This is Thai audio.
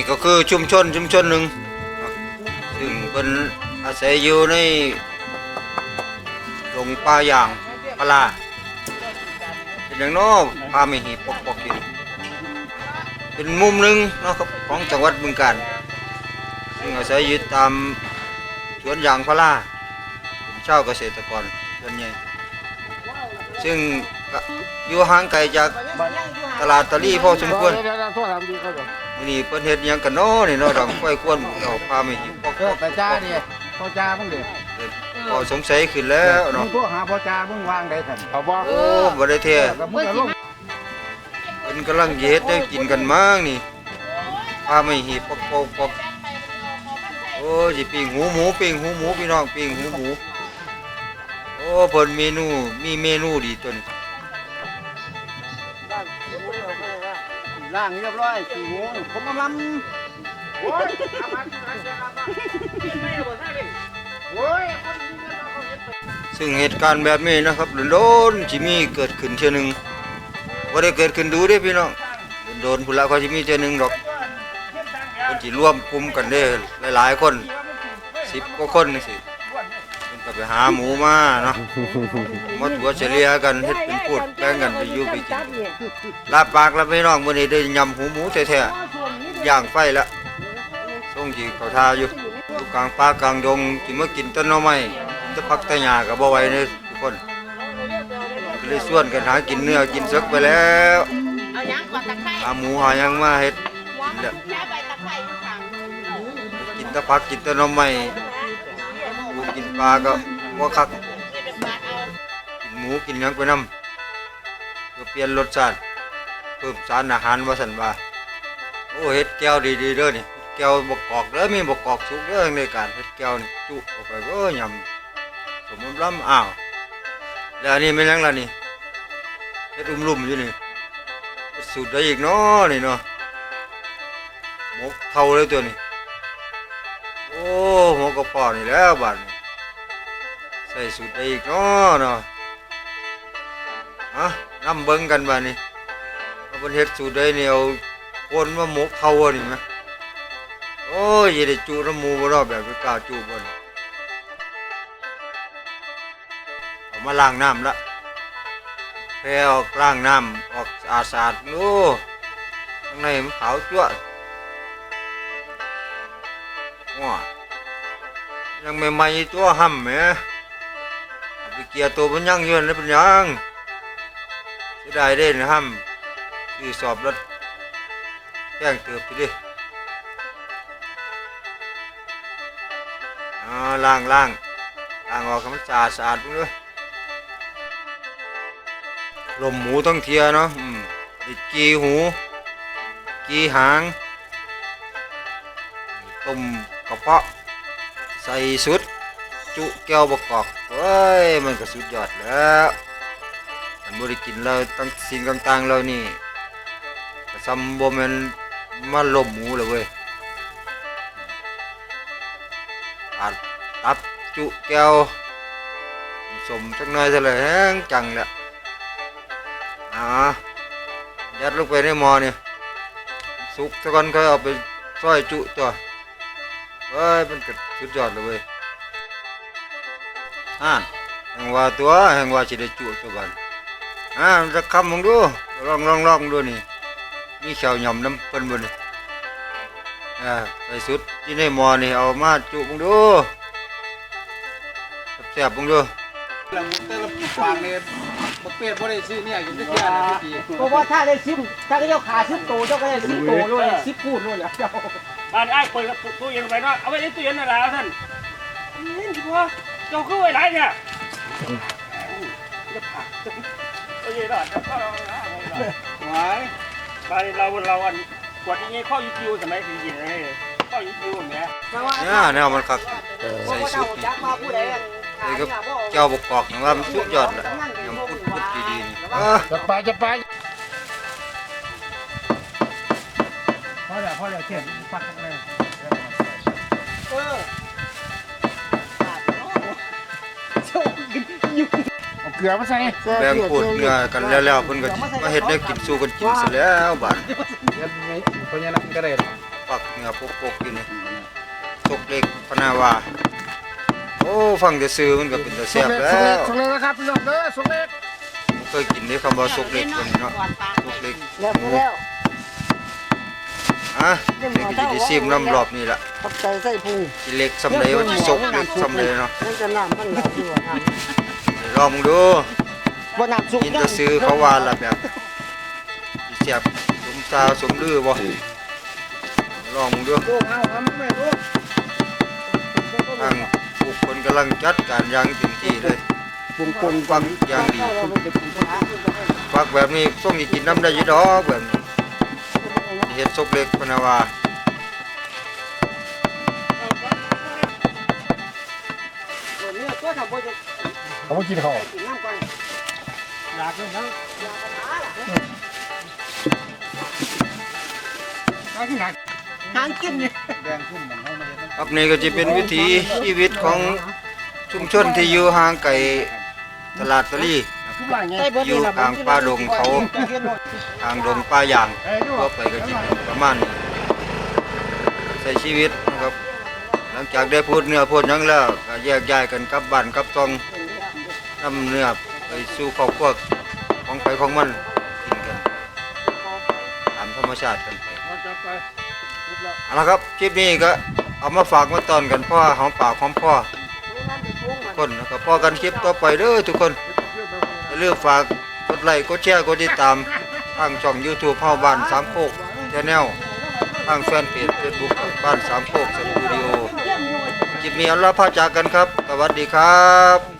นี่ก็คือชุมชนชุมชนหนึ่งซึ่งเป็นอาศัยอยู่ในดงป่าอย่างปลาเป็นอย่างโน้พาไม่หีปกปกอยู่เป็นมุมหนึ่งนะครับของจังหวัดบึงกาฬซึ่งอาศัยอยู่ตามสวนยางพาราเป็นชาวเกษตรกรส่วนใหญ่ ซึ่งก็อยู่ห่างไกลจากตลาดตะลี่พอสมควรเดี๋ยวๆโทษถามดีเขาเดี๋ยวมื้อนี้เพิ่นเฮ็ดหยังกันเนาะนี่เนาะดังไฟควนเอาพาไม่หิวปอกเออแต่จ้านี่พ่อจ้ามึงเด็เกิดพอสงสัยขึ้นแล้วเนาะมึงโทรหาพ่อจ้ามึงวางได้ทันเขาบอกโอ้บ่ได้แท้กับมึงก็ลงเพิ่นกำลังเฮ็ดได้กินกันมั้งนี่พาไม่หิวปอกปอกปอกโอ้สิปิ้งหูหมูปิ้งหูหมูพี่น้องปิ้งหูหมูโอ้เพิ่นเมนูมีเมนูดีตัวนี้ล่างเรียบร้อยสี่โมงผมกำลังโอ้ยโอ้ยซึ่งเหตุการณ์แบบนี้นะครับโดนๆสิมีเกิดขึ้นเทื่อหนึงบ่ได้เกิดขึ้นดูเด้พี่น้องโดนๆพุ่นละเขาสิมีเทื่อหนึงดอกเพิ่นสิรวมกลุ่มกันเด้หลาย ๆ คนสิบกว่าคนนี่สิมันก็ไป หาหมูมาเนาะมาถัวเฉลี่ยกันเฮ็ดเป็นพูดแบ่งกันไปอยู่ไปกินลาบปากล้วพี่น้องมื้อนี้ได้ยำหูหมูแท้ๆย่างไฟละส่งที่เขาทาอยู่อยู่กลางป่ากลางดงสิมากินต้นหน่อไม้กินแตะพักแตะหญ้าก็บ่ไหวเด้ทุกคนก็เลยชวนกันหากินเนื้อกินซึกไปแล้วเอายังก่อนตะไคร้หาหมูหาหยังมาเฮ็ดหัวมันแค่ใบตะไคร้อยู่ข้างกินตะพักกินตะน่อไม้ ปูกินปลาก็บ่คักนี่เป็นบาทเอากินหมูกินหยังไปนำเพื่อเปลี่ยนรสชาติเพิ่มสารอาหารว่าสันว่าโอ้เฮ็ดแก้วดีๆเด้อนี่แก้วบกกอกเด้อมีบกกอกสุกเด้อในการเฮ็ดแก้วนี่จุออกไปเอ้ยยำสมมุติล้ำอ้าวแล้วนนี้ไม่นหยังล่ะนี่เฮ็ดอุ้มลุ่มอยู่นี่เฮ็ดสูตรได้อีกเนาะนี่เนาะหมกเท่าเลยตัวนี้ อ้หัวกระป๋อนี่แล้วบาดนี้ใส่สูตรได้อีกเนาะเนาะฮะน้ำเบิ้งกันบ้านี่เอาเป็นเฮ็ดสูตรได้เนี่ยเอาคนมาหมกเทานี่ไหมโอ้ยอย่ได้จูน้ำมูบ่รอบแบบไปกล้าจูบ่นเอามาล้างน้ำละแพ้ออกล้างน้ำออกสะอาดสาดดูข้างในมันขาวจั่วะ ว้ายังใหม่ตัวห่ำแหมไปเกียร์ตัวมันยังยืนแล้วเป็นยังเสียดายเด้นะฮัมคือสอบรถแป้งเติบไปดิอ่าล้างล้างล้างออกมันสะอาดสะอาดพุ่งเลยลมหมูต้องเทียเนาะอืมได้กีหู กีหางต้ม กระเพาะ ใส่สุด จุแก้วบกกอกเฮ้ยมันก็สุดยอดแล้วมันบริกินเราตั้งสิ่งต่างๆเรานี่ซ้ำบ่แม่นมาลมหมูเลยเว้ยปาดตับจุแก้วสมจักหน่อยเท่าไหร่แห้งจังแหละอ่ายัดลงไปในหม้อนี่สุกสักก่อนค่อยเอาไปซอยจุตัว เฮ้ยมันก็สุดยอดเลยเว้ยอ่าแห่งว่าตัวแห่งว่าสิได้จุตัวบันอ่าจะคำมึงดูลองลองลองดูนี่มีแขวหย่อมน้ำเปิ้นบนนี่อ่าใส่สุดที่ในหมอนี่เอามาจุมึงดูแซ่บมึงดูหลังแต่ละวางเนี่ยบักเป็ดบ่ได้ซื้อเนี่ยกินได้แค่นั้นพี่เพราะว่าถ้าได้ซิมถ้าเจ้าขาซิมโตเจ้าก็ได้ซิมโตด้วยซิมพูดด้วยแล้วเจ้า บ้านไอ้เปิดตู้เย็นไปเนาะเอาไว้ในตู้เย็นนั่นแหละท่านนี่ที่พ่อเจ้าคือไว้ไรเนี่ยจะผักโอเครอดครับหวายบ้านเราเราอันกวดยังไงข้อยูคิวสมัยสี่ยินเลยข้อยูคิวเนี่ยเนี่ยแนวมันคักใส่สุดนี่จักมาผู้ใดใส่กับแก้วบกกอกนะว่ามันสุดยอดละยังพุดพุดดีๆนี่อ่าจะไปจะไป พอแล้วพอแล้วเทียนปักเลยเออเจ้าอยู่เอาเกลือมาใส่แบ่งพูดเนื้อกันแล้วๆเพิ่นก็สิมาเฮ็ดแนวกินสู้กันกินซะแล้วบาดเดี๋ยวไม่เพราะงั้นก็ได้ปักเนื้อปกๆอยู่นี่ตกเล็กพะนาวาโอ้ฟังแต่ซื้อมันก็เป็นแต่แซ่บแล้วส่งเลยนะครับพี่น้องเด้อส่งเลยผมเคยกินได้คำว่าสุกเล็กตัวนี้เนาะก่อนปากสุกเล็กแล้ว แล้วอะเด็กก็จะได้ซิมน้ำรอบนี่ละขอบใจใส่พุงกินเล็กสำเร็จว่าสิสุกเล็กสำเร็จเนาะนั่นจะน้ำมันไหลอยู่น้ำเดี๋ยวลองมึงดูบ่น้ำสุกกินแต่ซื้อเขาว่าละแบบสิเสียบสมซาวสมลือบ่ลองมึงดูลูกเอาทำไม่ลูกทางผู้คนกำลังจัดการอย่างเต็มที่เลยปรุงปนฟังอย่างดีเราไปปรุงปลาฟักแบบนี้ต้องมีกินน้ำได้อยี่ดอกแบบนี้สิ เฮ็ดสุกเล็กพะนาวาเนื้อตัวถ้าบ่จะเขามากินข้าวกินน้ำก่อนอยากเลยนะเอาที่ไหนทางกินนี่แดงขึ้นมันเข้ามาเห็นครับนี่ก็จะเป็นวิถีชีวิตของชุมชนที่อยู่ห่างไกลตลาดตะลี่ ทุกอย่างไงอยู่กลางป่าดงเขา ทางดงป่าอย่างเอ้ยดูทั่วไปก็จะเป็นประมาณนี้ใช้ชีวิตนะครับ หลังจากได้พูดเนื้อพูดหยังแล้วก็แยกย้ายกันกลับบ้านกลับซองนำเนื้อไปสู่ครอบครัวของไปของมันกินกันตามธรรมชาติกันไป เอาจับไปทุบแล้วเอาละครับคลิปนี้ก็เอามาฝากมาตอนกันพ่อหอมปากหอมพ่อทุกคนนะครับพ่อกันคลิปต่อไปเด้อทุกคนอย่า ลืมฝากกดไลค์กดแชร์กดติดตามทางช่อง YouTube เฮาบ้านสามโคกแชนแนลทางแฟนเพจ Facebook บ้านสามโคกสตูดิโอคลิปนี้เอาละพาจากกันครับ สวัสดีครับ